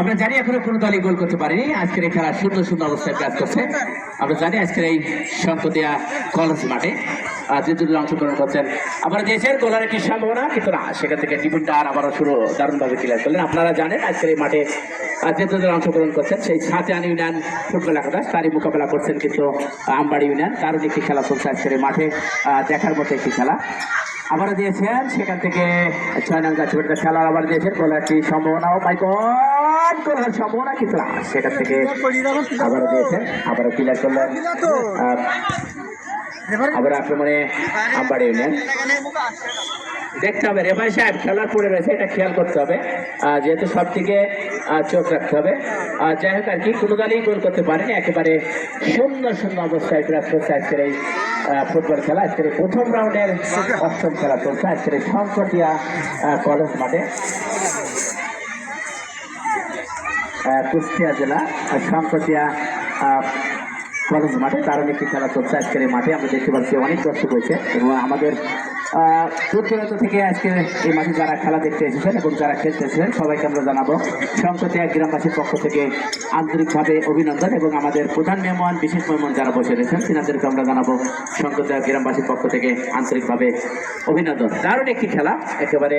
আমরা জানি এখনও কোনো দলই গোল করতে পারিনি। আজকের এই খেলা সুন্দর সুন্দর অবস্থায় কাজ করছে। আমরা জানি আজকের এই সংকটিয়া কলেজ মাঠে যে অংশগ্রহণ করছেন। আবার দিয়েছেন গোলার একটি সম্ভাবনা, কিন্তু না, সেখান থেকে ডিফেন্ডার আবারও শুরু দারুণভাবে ক্লিয়ার করলেন। আপনারা জানেন আজকের এই মাঠে যে অংশগ্রহণ করছেন। সেই সাতিয়ান ইউনিয়ন ফুটবল একাদশ, তারই মোকাবেলা করছেন কিন্তু আমবাড়ি ইউনিয়ন। তারও একটি খেলা চলছে আজকের এই মাঠে দেখার মতো একটি খেলা। আবারও দিয়েছেন, সেখান থেকে ছয় নং গাছ খেলা আবার দিয়েছেন গোলার একটি সম্ভাবনা ও মাই গড গোলার সম্ভাবনা কিন্তু সেখান থেকে আবার দিয়েছেন আবার ক্লিয়ার করলেন আবার আক্রমণে আবার ইউনিয়ন। দেখতে হবে। রেফারি সাহেব খেলার পড়ে রয়েছে, এটা খেয়াল করতে হবে। যেহেতু সব দিকে চোখ রাখতে হবে। আর যাই হোক আর কি, কোনো দলই গোল করতে পারেনি। একেবারে সুন্দর সুন্দর অবস্থায় বিরাজ করছে আজকের এই ফুটবল খেলা। আজকের প্রথম রাউন্ডের অষ্টম খেলা চলছে। আজকের এই সংকটিয়া কলেজ মাঠে। কুষ্টিয়া জেলা সংকটিয়া কলেজ মাঠে। দারুণ একটি খেলা চলছে আজকের এই মাঠে। আমরা দেখতে পাচ্ছি অনেক দর্শক হয়েছে এবং আমাদের দূর থেকে আজকে এই মাঠে যারা খেলা দেখতে এসেছেন এবং যারা খেলতেছেন, সবাইকে আমরা জানাব সংকটে গ্রামবাসীর পক্ষ থেকে আন্তরিকভাবে অভিনন্দন এবং আমাদের প্রধান মেহমান, বিশেষ মেহমান যারা বসে রয়েছেন, তিনাদেরকে আমরা জানাব সংকটে গ্রামবাসীর পক্ষ থেকে আন্তরিকভাবে অভিনন্দন। দারুণ একটি খেলা, একেবারে